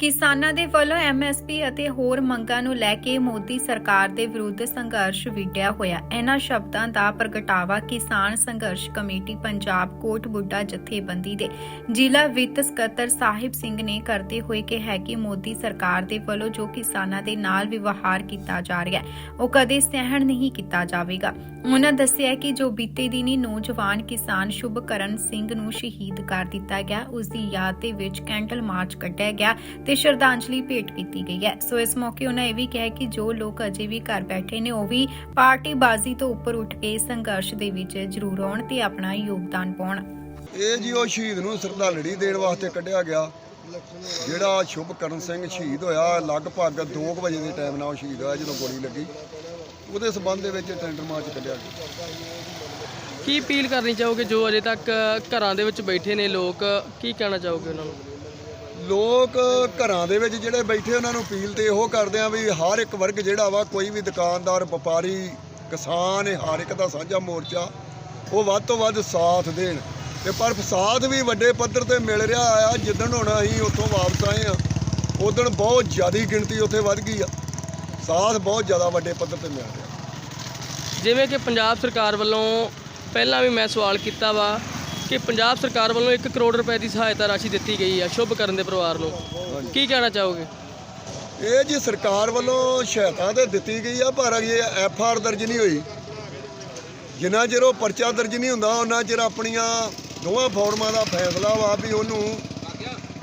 ਕਿਸਾਨਾਂ ਦੇ ਵੱਲੋਂ ਐਮਐਸਪੀ ਅਤੇ ਹੋਰ ਮੰਗਾਂ ਨੂੰ ਲੈ ਕੇ ਮੋਦੀ ਸਰਕਾਰ ਦੇ ਵਿਰੁੱਧ ਸੰਘਰਸ਼ ਵਿੱਢਿਆ ਹੋਇਆ। ਇਹਨਾਂ ਸ਼ਬਦਾਂ ਦਾ ਪ੍ਰਗਟਾਵਾ ਕਿਸਾਨ ਸੰਘਰਸ਼ ਕਮੇਟੀ ਪੰਜਾਬ ਕੋਟ ਬੁੱਢਾ ਜਥੇਬੰਦੀ ਦੇ ਜ਼ਿਲ੍ਹਾ ਵਿੱਤ ਸਕੱਤਰ ਸਾਹਿਬ ਸਿੰਘ ਨੇ ਕਰਦੇ ਹੋਏ ਕਿਹਾ ਕਿ ਮੋਦੀ ਸਰਕਾਰ ਦੇ ਵੱਲੋਂ ਜੋ ਕਿਸਾਨਾਂ ਦੇ ਨਾਲ ਵਿਵਹਾਰ ਕੀਤਾ ਜਾ ਰਿਹਾ ਹੈ, ਉਹ ਕਦੇ ਸਹਿਣ ਨਹੀਂ ਕੀਤਾ ਜਾਵੇਗਾ। ਉਹਨਾਂ ਦੱਸਿਆ ਕਿ ਜੋ ਬੀਤੇ ਦਿਨੀ ਨੌਜਵਾਨ ਕਿਸਾਨ ਸ਼ੁਭਕਰਨ ਸਿੰਘ ਨੂੰ ਸ਼ਹੀਦ ਕਰ ਦਿੱਤਾ ਗਿਆ, ਉਸ ਦੀ ਯਾਦ ਦੇ ਵਿੱਚ ਕੈਂਡਲ ਮਾਰਚ ਕੱਢਿਆ ਗਿਆ ਤੇ ਸ਼ਰਧਾਂਜਲੀ ਭੇਟ ਕੀਤੀ ਗਈ ਹੈ। ਸੋ ਇਸ ਮੌਕੇ ਉਹਨਾਂ ਇਹ ਵੀ ਕਿਹਾ ਕਿ ਜੋ ਲੋਕ ਅਜੇ ਵੀ ਘਰ ਬੈਠੇ ਨੇ ਉਹ ਵੀ ਪਾਰਟੀਬਾਜ਼ੀ ਤੋਂ ਉੱਪਰ ਉੱਠ ਕੇ ਸੰਘਰਸ਼ ਦੇ ਵਿੱਚ ਜ਼ਰੂਰ ਆਉਣ ਤੇ ਆਪਣਾ ਯੋਗਦਾਨ ਪਾਉਣ। ਇਹ ਜੀ ਉਹ ਸ਼ਹੀਦ ਨੂੰ ਸ਼ਰਧਾਂਜਲੀ ਦੇਣ ਵਾਸਤੇ ਕੱਢਿਆ ਗਿਆ ਜਿਹੜਾ ਸ਼ੁਭਕਰਨ ਸਿੰਘ ਸ਼ਹੀਦ ਹੋਇਆ ਲਗਭਗ 2 ਵਜੇ ਦੇ ਟਾਈਮ ਨਾਲ ਉਹ ਸ਼ਹੀਦ ਹੋਇਆ ਜਦੋਂ ਗੋਲੀ ਲੱਗੀ। ਉਹਦੇ ਸਬੰਧ ਦੇ ਵਿੱਚ ਟੈਂਡਰ ਮਾਰਚ ਕੱਢਿਆ ਗਿਆ। ਕੀ ਅਪੀਲ ਕਰਨੀ ਚਾਹੋਗੇ ਜੋ ਅਜੇ ਤੱਕ ਘਰਾਂ ਦੇ ਵਿੱਚ ਬੈਠੇ ਨੇ ਲੋਕ? ਕੀ ਕਹਿਣਾ ਚਾਹੋਗੇ ਉਹਨਾਂ ਨੂੰ? ਲੋਕ ਘਰਾਂ ਦੇ ਵਿੱਚ ਜਿਹੜੇ ਬੈਠੇ ਉਹਨਾਂ ਨੂੰ ਅਪੀਲ ਤੇ ਇਹੋ ਕਰਦੇ ਆ ਵੀ ਹਰ ਇੱਕ ਵਰਗ ਜਿਹੜਾ ਵਾ, ਕੋਈ ਵੀ ਦੁਕਾਨਦਾਰ, ਵਪਾਰੀ, ਕਿਸਾਨ, ਇਹ ਹਰ ਇੱਕ ਦਾ ਸਾਂਝਾ ਮੋਰਚਾ, ਉਹ ਵੱਧ ਤੋਂ ਵੱਧ ਸਾਥ ਦੇਣ। ਤੇ ਪਰ ਸਾਥ ਵੀ ਵੱਡੇ ਪੱਧਰ ਤੇ ਮਿਲ ਰਿਹਾ ਆ, ਜਿੱਦਣ ਹੁਣ ਅਸੀਂ ਉੱਥੋਂ ਵਾਪਸ ਆਏ ਆ, ਉਦੋਂ ਬਹੁਤ ਜ਼ਿਆਦੀ ਗਿਣਤੀ ਉੱਥੇ ਵੱਧ ਗਈ ਆ। ਸਾਥ ਬਹੁਤ ਜ਼ਿਆਦਾ ਵੱਡੇ ਪੱਧਰ ਤੇ ਮਿਲ ਰਿਹਾ। ਜਿਵੇਂ ਕਿ ਪੰਜਾਬ ਸਰਕਾਰ ਵੱਲੋਂ ਪਹਿਲਾਂ ਵੀ ਮੈਂ ਸਵਾਲ ਕੀਤਾ ਵਾ ਕਿ ਪੰਜਾਬ ਸਰਕਾਰ ਵੱਲੋਂ 1 ਕਰੋੜ ਰੁਪਏ ਦੀ ਸਹਾਇਤਾ ਰਾਸ਼ੀ ਦਿੱਤੀ ਗਈ ਆ ਸ਼ੁਭ ਕਰਨ ਦੇ ਪਰਿਵਾਰ ਨੂੰ। ਕੀ ਕਹਿਣਾ ਚਾਹੋਗੇ? ਇਹ ਜੀ ਸਰਕਾਰ ਵੱਲੋਂ ਸਹਾਇਤਾ ਤੇ ਦਿੱਤੀ ਗਈ ਆ ਪਰ ਅਜੇ ਐਫ ਆਰ ਦਰਜ ਨਹੀਂ ਹੋਈ। ਜਿੰਨਾ ਚਿਰ ਉਹ ਪਰਚਾ ਦਰਜ ਨਹੀਂ ਹੁੰਦਾ ਉਹਨਾਂ ਚਿਰ ਆਪਣੀਆਂ ਦੋਵਾਂ ਫੋਰਮਾਂ ਦਾ ਫੈਸਲਾ ਵਾ ਵੀ ਉਹਨੂੰ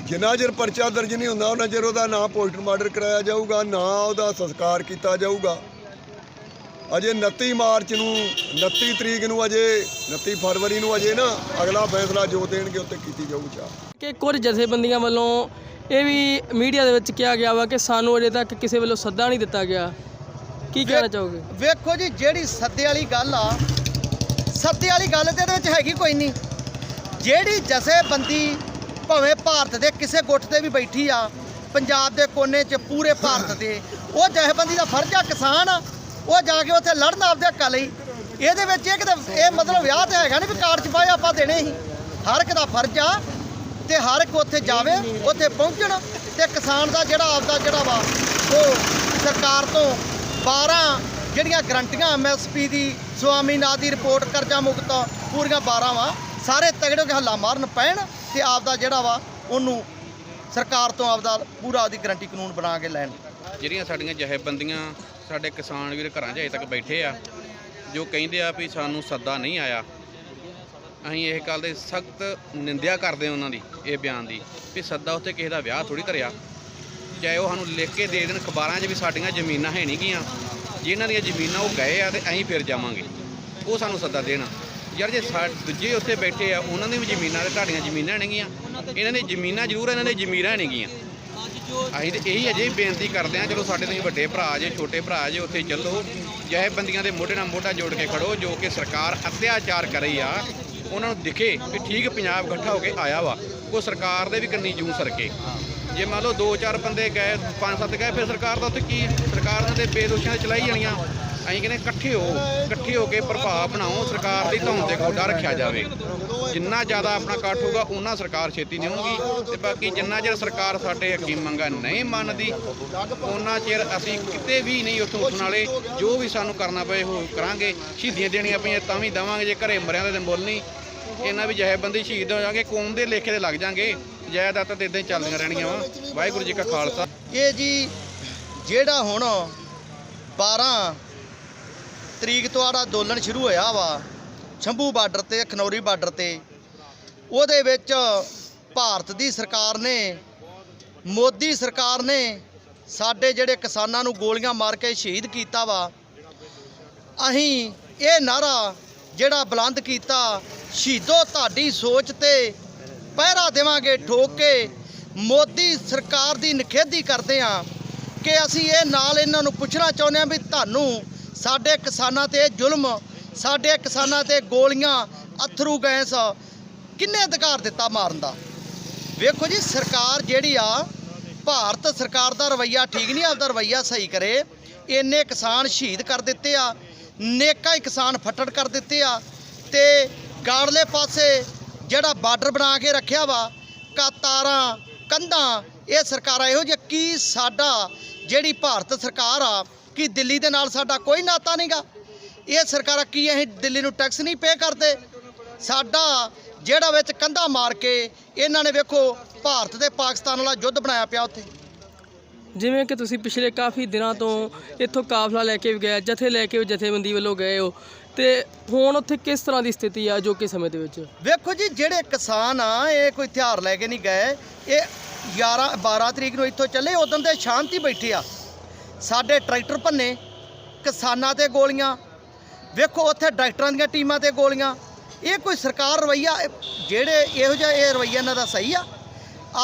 ਜਿੰਨਾ ਚਿਰ ਪਰਚਾ ਦਰਜ ਨਹੀਂ ਹੁੰਦਾ ਉਹਨਾਂ ਚਿਰ ਉਹਦਾ ਨਾਂ ਪੋਸਟਮਾਰਟਮ ਕਰਾਇਆ ਜਾਊਗਾ ਨਾ ਉਹਦਾ ਸੰਸਕਾਰ ਕੀਤਾ ਜਾਊਗਾ। ਅਜੇ 29 ਮਾਰਚ ਨੂੰ 29 ਤਰੀਕ ਨੂੰ ਅਜੇ 29 ਫਰਵਰੀ ਨੂੰ ਅਜੇ ਨਾ ਅਗਲਾ ਫੈਸਲਾ ਜੋ ਦੇਣਗੇ ਉੱਤੇ ਕੀਤੀ ਜਾਊ ਚਾਹ। ਕਿ ਕੁਝ ਜਥੇਬੰਦੀਆਂ ਵੱਲੋਂ ਇਹ ਵੀ ਮੀਡੀਆ ਦੇ ਵਿੱਚ ਕਿਹਾ ਗਿਆ ਵਾ ਕਿ ਸਾਨੂੰ ਅਜੇ ਤੱਕ ਕਿਸੇ ਵੱਲੋਂ ਸੱਦਾ ਨਹੀਂ ਦਿੱਤਾ ਗਿਆ। ਕੀ ਕਹਿਣਾ ਚਾਹੋਗੇ? ਵੇਖੋ ਜੀ ਜਿਹੜੀ ਸੱਦੇ ਵਾਲੀ ਗੱਲ ਆ ਸੱਦੇ ਵਾਲੀ ਗੱਲ ਤੇ ਇਹਦੇ ਵਿੱਚ ਹੈਗੀ ਕੋਈ ਨਹੀਂ। ਜਿਹੜੀ ਜਥੇਬੰਦੀ ਭਾਵੇਂ ਭਾਰਤ ਦੇ ਕਿਸੇ ਗੁੱਟ ਤੇ ਵੀ ਬੈਠੀ ਆ ਪੰਜਾਬ ਦੇ ਕੋਨੇ 'ਚ ਪੂਰੇ ਭਾਰਤ ਦੇ ਉਹ ਜਥੇਬੰਦੀ ਦਾ ਫਰਜ਼ ਆ ਕਿਸਾਨ। ਆ ਉਹ ਜਾ ਕੇ ਉੱਥੇ ਲੜਨ ਆਪਦੇ ਹੱਕਾਂ ਲਈ। ਇਹਦੇ ਵਿੱਚ ਇਹ ਕਿਤੇ ਇਹ ਮਤਲਬ ਵਿਆਹ ਤੇ ਹੈਗਾ ਨਹੀਂ ਵੀ ਕਾਰਡ ਚ ਆਪਾਂ ਦੇਣੇ ਹੀ। ਹਰ ਇੱਕ ਦਾ ਫਰਜ਼ ਆ ਤੇ ਹਰ ਇੱਕ ਉੱਥੇ ਜਾਵੇ, ਉੱਥੇ ਪਹੁੰਚਣ ਤੇ ਕਿਸਾਨ ਦਾ ਜਿਹੜਾ ਆਪਦਾ ਜਿਹੜਾ ਵਾ, ਉਹ ਸਰਕਾਰ ਤੋਂ 12 ਜਿਹੜੀਆਂ ਗਰੰਟੀਆਂ ਐਮਐਸਪੀ ਦੀ ਸਵਾਮੀਨਾਥ ਦੀ ਰਿਪੋਰਟ ਕਰਜ਼ਾ ਮੁਕਤ ਪੂਰੀਆਂ 12 ਵਾ, ਸਾਰੇ ਤਗੜੇ ਕੇ ਹੱਲਾ ਮਾਰਨ ਪੈਣ ਤੇ ਆਪਦਾ ਜਿਹੜਾ ਵਾ, ਉਹਨੂੰ ਸਰਕਾਰ ਤੋਂ ਆਪਦਾ ਪੂਰਾ ਉਹਦੀ ਗਰੰਟੀ ਕਾਨੂੰਨ ਬਣਾ ਕੇ ਲੈਣ। ਜਿਹੜੀਆਂ ਸਾਡੀਆਂ ਜਥੇਬੰਦੀਆਂ ਸਾਡੇ ਕਿਸਾਨ ਵੀਰ ਘਰਾਂ 'ਚ ਅਜੇ ਤੱਕ ਬੈਠੇ ਆ, ਜੋ ਕਹਿੰਦੇ ਆ ਵੀ ਸਾਨੂੰ ਸੱਦਾ ਨਹੀਂ ਆਇਆ। ਅਸੀਂ ਇਹ ਗੱਲ ਦੇ ਸਖਤ ਨਿੰਦਿਆ ਕਰਦੇ ਹਾਂ ਉਹਨਾਂ ਦੀ, ਇਹ ਬਿਆਨ ਦੀ, ਵੀ ਸੱਦਾ ਉੱਤੇ ਕਿਸੇ ਦਾ ਵਿਆਹ ਥੋੜੀ ਧਰਿਆ ਚਾਹੇ ਉਹ ਸਾਨੂੰ ਲਿਖ ਕੇ ਦੇ ਦੇਣ, ਅਖਬਾਰਾਂ 'ਚ ਵੀ ਸਾਡੀਆਂ ਜ਼ਮੀਨਾਂ ਹੈ ਨਹੀਂ ਗੀਆਂ ਜਿਨ੍ਹਾਂ ਦੀਆਂ ਜ਼ਮੀਨਾਂ ਉਹ ਗਏ ਆ ਤੇ ਅਸੀਂ ਫਿਰ ਜਾਵਾਂਗੇ। ਉਹ ਸਾਨੂੰ ਸੱਦਾ ਦੇਣ। ਯਾਰ ਜੇ ਸਾ, ਦੂਜੇ ਉੱਥੇ ਬੈਠੇ ਆ, ਉਹਨਾਂ ਦੀ ਵੀ ਜ਼ਮੀਨਾਂ ਤੇ ਤੁਹਾਡੀਆਂ ਜ਼ਮੀਨਾਂ ਨਹੀਂ ਗੀਆਂ ਇਹਨਾਂ ਦੀ ਜ਼ਮੀਨਾਂ ਜ਼ਰੂਰ, ਇਹਨਾਂ ਦੀ ਜ਼ਮੀਰਾਂ ਨਹੀਂ ਗੀਆਂ ਅਸੀਂ ਤੇ ਇਹੀ ਅਜੇ ਬੇਨਤੀ ਕਰਦੇ ਹਾਂ, ਚਲੋ ਸਾਡੇ ਤੁਸੀਂ ਵੱਡੇ ਭਰਾ ਜੇ, ਛੋਟੇ ਭਰਾ ਜੇ, ਉੱਥੇ ਚੱਲੋ ਜਿਹੇ ਬੰਦੀਆਂ ਦੇ ਮੋਢੇ ਨਾਲ ਮੋਢਾ ਜੋੜ ਕੇ ਖੜੋ, ਜੋ ਕਿ ਸਰਕਾਰ ਅਤਿਆਚਾਰ ਕਰ ਰਹੀ ਆ, ਉਹਨਾਂ ਨੂੰ ਦਿਖੇ ਕਿ ਠੀਕ ਪੰਜਾਬ ਇਕੱਠਾ ਹੋ ਕੇ ਆਇਆ ਵਾ, ਉਹ ਸਰਕਾਰ ਦੇ ਵੀ ਕੰਨੀ ਜੂੰ ਸਰਕੇ। ਜੇ ਮੰਨ ਲਓ ਦੋ ਚਾਰ ਬੰਦੇ ਗਏ, ਪੰਜ ਸੱਤ ਗਏ, ਫਿਰ ਸਰਕਾਰ ਦਾ ਉੱਥੇ ਕੀ, ਸਰਕਾਰ ਨੇ ਬੇਦੋਸ਼ੀਆਂ ਚਲਾਈ ਜਾਣੀਆਂ। ਅਸੀਂ ਕਹਿੰਦੇ ਇਕੱਠੇ ਹੋ ਇਕੱਠੇ ਹੋ ਕੇ ਪ੍ਰਭਾਵ ਬਣਾਓ, ਸਰਕਾਰ ਦੀ ਧੌਣ ਤੇ ਗੋਡਾ ਰੱਖਿਆ ਜਾਵੇ। ਜਿੰਨਾ ਜ਼ਿਆਦਾ ਆਪਣਾ ਇਕੱਠ ਹੋਊਗਾ ਉਹਨਾਂ ਸਰਕਾਰ ਛੇਤੀ ਦੇਊਗੀ। ਤੇ ਬਾਕੀ ਜਿੰਨਾ ਚਿਰ ਸਰਕਾਰ ਸਾਡੇ ਹਕੀਮ ਮੰਗਾ ਨਹੀਂ ਮੰਨਦੀ ਉਹਨਾਂ ਚਿਰ ਅਸੀਂ ਕਿਤੇ ਵੀ ਨਹੀਂ ਉੱਥੋਂ ਉੱਠਣ ਵਾਲੇ। ਜੋ ਵੀ ਸਾਨੂੰ ਕਰਨਾ ਪਏ, ਉਹ ਕਰਾਂਗੇ। ਸ਼ਹੀਦੀਆਂ ਦੇਣੀਆਂ ਪਈਆਂ, ਤਾਂ ਵੀ ਦੇਵਾਂਗੇ। ਜੇ ਘਰੇ ਮਰਿਆਂ ਦੇ ਮੁੱਲ ਨਹੀਂ, ਇਹਨਾਂ ਵੀ ਜਥੇਬੰਦੀ ਸ਼ਹੀਦ ਹੋ ਜਾਗੇ ਕੌਮ ਦੇ ਲੇਖੇ ਤੇ ਲੱਗ ਜਾਾਂਗੇ ਜਾਇਦਾਦਾਂ ਤਾਂ ਇਦਾਂ ਹੀ ਚੱਲਦੀਆਂ ਰਹਿਣੀਆਂ ਵਾ। ਵਾਹਿਗੁਰੂ ਜੀ ਕਾ ਖਾਲਸਾ। ਇਹ ਜੀ, ਜਿਹੜਾ ਹੁਣ 12 ਤਰੀਕ ਤੋਂ ਆੜਾ ਅੰਦੋਲਨ ਸ਼ੁਰੂ ਹੋਇਆ ਵਾ, ਸ਼ੰਭੂ ਬਾਰਡਰ ਤੇ, ਖਨੌਰੀ ਬਾਰਡਰ ਤੇ। ਉਹਦੇ ਵਿੱਚ ਭਾਰਤ ਦੀ ਸਰਕਾਰ ਨੇ, ਮੋਦੀ ਸਰਕਾਰ ਨੇ ਸਾਡੇ ਜਿਹੜੇ ਕਿਸਾਨਾਂ ਨੂੰ ਗੋਲੀਆਂ ਮਾਰ ਕੇ ਸ਼ਹੀਦ ਕੀਤਾ ਵਾ, ਅਸੀਂ ਇਹ ਨਾਰਾ ਜਿਹੜਾ ਬੁਲੰਦ ਕੀਤਾ, ਸ਼ਹੀਦੋ ਤੁਹਾਡੀ ਸੋਚ ਤੇ ਪਹਿਰਾ ਦੇਵਾਂਗੇ, ਠੋਕ ਕੇ ਮੋਦੀ ਸਰਕਾਰ ਦੀ ਨਿਖੇਧੀ ਕਰਦੇ ਆ ਕਿ ਅਸੀਂ ਇਹ ਨਾਲ ਇਹਨਾਂ ਨੂੰ ਪੁੱਛਣਾ ਚਾਹੁੰਦੇ ਆ ਵੀ ਤੁਹਾਨੂੰ ਸਾਡੇ ਕਿਸਾਨਾਂ ਤੇ ਜ਼ੁਲਮ, ਸਾਡੇ ਕਿਸਾਨਾਂ ਤੇ ਗੋਲੀਆਂ, ਅਥਰੂ ਗੈਸ ਕਿੰਨੇ ਅਧਿਕਾਰ ਦਿੱਤਾ ਮਾਰਨ ਦਾ? ਵੇਖੋ ਜੀ, ਸਰਕਾਰ ਜਿਹੜੀ ਆ, ਭਾਰਤ ਸਰਕਾਰ ਦਾ ਰਵਈਆ ਠੀਕ ਨਹੀਂ, ਆਪਦਾ ਰਵਈਆ ਸਹੀ ਕਰੇ। ਇੰਨੇ ਕਿਸਾਨ ਸ਼ਹੀਦ ਕਰ ਦਿੱਤੇ ਆ, ਨੇਕਾ ਹੀ ਕਿਸਾਨ ਫੱਟੜ ਕਰ ਦਿੱਤੇ ਆ। ਤੇ ਗਾੜਲੇ ਪਾਸੇ ਜਿਹੜਾ ਬਾਰਡਰ ਬਣਾ ਕੇ ਰੱਖਿਆ ਵਾ, ਕਾ ਤਾਰਾਂ, ਕੰਧਾਂ, ਇਹ ਸਰਕਾਰਾਂ ਇਹੋ ਜਿਹਾ ਕੀ ਸਾਡਾ ਜਿਹੜੀ ਭਾਰਤ ਸਰਕਾਰ ਆ ਕੀ ਦਿੱਲੀ ਦੇ ਨਾਲ ਸਾਡਾ ਕੋਈ ਨਾਤਾ ਨਹੀਂਗਾ। ਇਹ ਸਰਕਾਰਾਂ ਕੀ ਅਸੀਂ ਦਿੱਲੀ ਨੂੰ ਟੈਕਸ ਨਹੀਂ ਪੇ ਕਰਦੇ? ਸਾਡਾ ਜਿਹੜਾ ਵਿੱਚ ਕੰਧਾ ਮਾਰ ਕੇ ਇਹਨਾਂ ਨੇ ਵੇਖੋ ਭਾਰਤ ਤੇ ਪਾਕਿਸਤਾਨ ਵਾਲਾ ਯੁੱਧ ਬਣਾਇਆ ਪਿਆ ਉੱਥੇ। ਜਿਵੇਂ ਕਿ ਤੁਸੀਂ ਪਿਛਲੇ ਕਾਫੀ ਦਿਨਾਂ ਤੋਂ ਇੱਥੋਂ ਕਾਫਲਾ ਲੈ ਕੇ ਵੀ ਗਏ ਜਥੇ ਲੈ ਕੇ ਜਥੇਬੰਦੀ ਵੱਲੋਂ ਗਏ ਹੋ। ਤੇ ਹੁਣ ਉੱਥੇ ਕਿਸ ਤਰ੍ਹਾਂ ਦੀ ਸਥਿਤੀ ਆ ਜੋ ਕਿ ਸਮੇਂ ਦੇ ਵਿੱਚ? ਵੇਖੋ ਜੀ ਜਿਹੜੇ ਕਿਸਾਨ ਆ ਇਹ ਕੋਈ ਹਥਿਆਰ ਲੈ ਕੇ ਨਹੀਂ ਗਏ। ਇਹ 11 12 ਤਰੀਕ ਨੂੰ ਇੱਥੋਂ ਚੱਲੇ ਉਦੋਂ ਦੇ ਸ਼ਾਂਤੀ ਬੈਠੇ ਆ। ਸਾਡੇ ਟਰੈਕਟਰ ਭੰਨੇ ਕਿਸਾਨਾਂ ਤੇ ਗੋਲੀਆਂ ਵੇਖੋ ਉੱਥੇ ਡਾਕਟਰਾਂ ਦੀਆਂ ਟੀਮਾਂ ਤੇ ਗੋਲੀਆਂ ਇਹ ਕੋਈ ਸਰਕਾਰ ਰਵਈਆ ਜਿਹੜੇ ਇਹੋ ਜਿਹਾ ਇਹ ਰਵਈਆ ਇਹਨਾਂ ਦਾ ਸਹੀ ਆ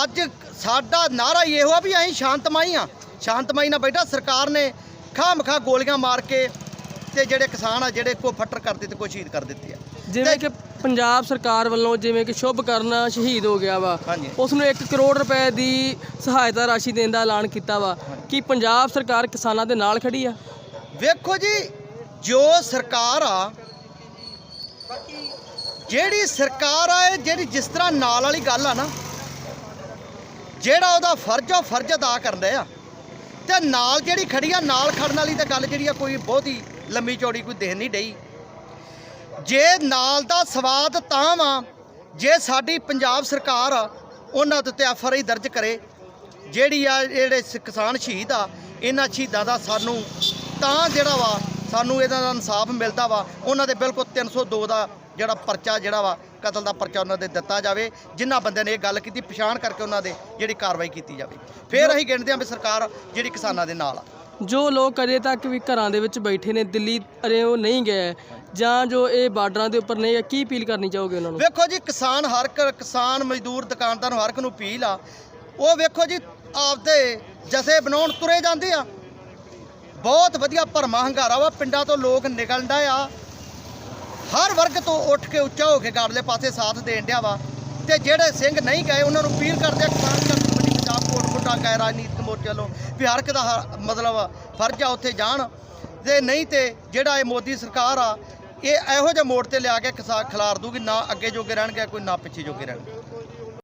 ਅੱਜ ਸਾਡਾ ਨਾਰਾ ਇਹੋ ਆ ਵੀ ਅਸੀਂ ਸ਼ਾਂਤਮਈ ਆ ਸ਼ਾਂਤਮਈ ਨਾਲ ਬੈਠਾ ਸਰਕਾਰ ਨੇ ਖਾਮਖਾ ਗੋਲੀਆਂ ਮਾਰ ਕੇ ਤੇ ਜਿਹੜੇ ਕਿਸਾਨ ਆ ਜਿਹੜੇ ਕੋ ਫੱਟਰ ਕਰ ਦਿੱਤੇ ਕੋ ਸ਼ਹੀਦ ਕਰ ਦਿੱਤੇ ਆ। ਜਿਵੇਂ ਕਿ ਪੰਜਾਬ ਸਰਕਾਰ ਵੱਲੋਂ ਜਿਵੇਂ ਕਿ ਸ਼ੁਭ ਕਰਨ ਸ਼ਹੀਦ ਹੋ ਗਿਆ ਵਾ ਹਾਂਜੀ। ਉਸ ਨੂੰ 1 ਕਰੋੜ ਰੁਪਏ ਦੀ ਸਹਾਇਤਾ ਰਾਸ਼ੀ ਦੇਣ ਦਾ ਐਲਾਨ ਕੀਤਾ ਵਾ। ਕੀ ਪੰਜਾਬ ਸਰਕਾਰ ਕਿਸਾਨਾਂ ਦੇ ਨਾਲ ਖੜੀ ਆ? ਵੇਖੋ ਜੀ ਜੋ ਸਰਕਾਰ ਆ ਜਿਹੜੀ ਸਰਕਾਰ ਆ ਇਹ ਜਿਹੜੀ ਜਿਸ ਤਰ੍ਹਾਂ ਨਾਲ ਵਾਲੀ ਗੱਲ ਆ ਨਾ ਜਿਹੜਾ ਉਹਦਾ ਫਰਜ਼ ਆ ਉਹ ਫਰਜ਼ ਅਦਾ ਕਰਦੇ ਆ ਤੇ ਨਾਲ ਜਿਹੜੀ ਖੜੀ ਆ ਨਾਲ ਖੜਨ ਵਾਲੀ ਤਾਂ ਗੱਲ ਜਿਹੜੀ ਆ ਕੋਈ ਬਹੁਤੀ ਲੰਮੀ ਚੌੜੀ ਕੋਈ ਦੇਖ ਨਹੀਂ ਡਈ। ਜੇ ਨਾਲ ਦਾ ਸਵਾਦ ਤਾਂ ਵਾ, ਜੇ ਸਾਡੀ ਪੰਜਾਬ ਸਰਕਾਰ ਆ ਉਹਨਾਂ ਦੇ ਉੱਤੇ ਐਫ ਆਰ ਆਈ ਦਰਜ ਕਰੇ, ਜਿਹੜੀ ਆ ਜਿਹੜੇ ਕਿਸਾਨ ਸ਼ਹੀਦ ਆ, ਇਹਨਾਂ ਸ਼ਹੀਦਾਂ ਦਾ ਸਾਨੂੰ ਤਾਂ ਜਿਹੜਾ ਵਾ, ਸਾਨੂੰ ਇਹਦਾ ਦਾ ਇਨਸਾਫ ਮਿਲਦਾ ਵਾ, ਉਹਨਾਂ ਦੇ ਬਿਲਕੁਲ 302 ਦਾ ਜਿਹੜਾ ਪਰਚਾ ਜਿਹੜਾ ਵਾ, ਕਤਲ ਦਾ ਪਰਚਾ ਉਹਨਾਂ ਦੇ ਦਿੱਤਾ ਜਾਵੇ, ਜਿਨ੍ਹਾਂ ਬੰਦਿਆਂ ਨੇ ਇਹ ਗੱਲ ਕੀਤੀ, ਪਛਾਣ ਕਰਕੇ ਉਹਨਾਂ ਦੇ ਜਿਹੜੀ ਕਾਰਵਾਈ ਕੀਤੀ ਜਾਵੇ। ਫਿਰ ਅਸੀਂ ਗਿਣਦੇ ਹਾਂ ਵੀ ਸਰਕਾਰ ਜਿਹੜੀ ਕਿਸਾਨਾਂ ਦੇ ਨਾਲ ਆ। ਜੋ ਲੋਕ ਅਜੇ ਤੱਕ ਵੀ ਘਰਾਂ ਦੇ ਵਿੱਚ ਬੈਠੇ ਨੇ, ਦਿੱਲੀ ਅਰੇ ਉਹ ਨਹੀਂ ਗਏ, ਜਾਂ ਜੋ ਇਹ ਬਾਰਡਰਾਂ ਦੇ ਉੱਪਰ ਨਹੀਂ ਗਏ ਕੀ ਅਪੀਲ ਕਰਨੀ ਚਾਹੋਗੇ ਉਹਨਾਂ ਨੂੰ? ਵੇਖੋ ਜੀ, ਕਿਸਾਨ ਹਰ ਇੱਕ, ਕਿਸਾਨ ਮਜ਼ਦੂਰ, ਦੁਕਾਨਦਾਰ ਨੂੰ ਹਰ ਇੱਕ ਨੂੰ ਅਪੀਲ ਆ। ਉਹ ਵੇਖੋ ਜੀ, ਆਪਦੇ ਜਸੇ ਬਣਾਉਣ ਤੁਰੇ ਜਾਂਦੇ ਆ। ਬਹੁਤ ਵਧੀਆ ਭਰਮਾ ਹੰਗਾਰਾ ਵਾ, ਪਿੰਡਾਂ ਤੋਂ ਲੋਕ ਨਿਕਲਣ ਡਏ ਆ। ਹਰ ਵਰਗ ਤੋਂ ਉੱਠ ਕੇ ਉੱਚਾ ਹੋ ਕੇ ਗਾੜਲੇ ਪਾਸੇ ਸਾਥ ਦੇਣ ਡਿਆ ਵਾ। ਤੇ ਜਿਹੜੇ ਸਿੰਘ ਨਹੀਂ ਗਏ, ਉਹਨਾਂ ਨੂੰ ਅਪੀਲ ਕਰਦੇ ਆ, ਕਿਸਾਨ ਕਮੇਟੀ ਪੰਜਾਬ ਕੋਟ ਬੁੱਢਾ ਗਏ ਮੋਰਚੇ ਵੱਲੋਂ ਵੀ ਹਰ ਇੱਕ ਦਾ ਹ- ਮਤਲਬ ਫਰਜ਼ ਆ ਉੱਥੇ ਜਾਣ ਤੇ ਨਹੀਂ ਤੇ ਜਿਹੜਾ ਇਹ ਮੋਦੀ ਸਰਕਾਰ ਆ, ਇਹ ਇਹੋ ਜਿਹੇ ਮੋੜ ਤੇ ਲਿਆ ਕੇ ਕਿਸਾਨ ਖਿਲਾਰ ਦੂਗੀ, ਨਾ ਅੱਗੇ ਜੋਗੇ ਰਹਿਣਗੇ, ਕੋਈ ਨਾ ਪਿੱਛੇ ਜੋਗੇ ਰਹਿਣਗੇ।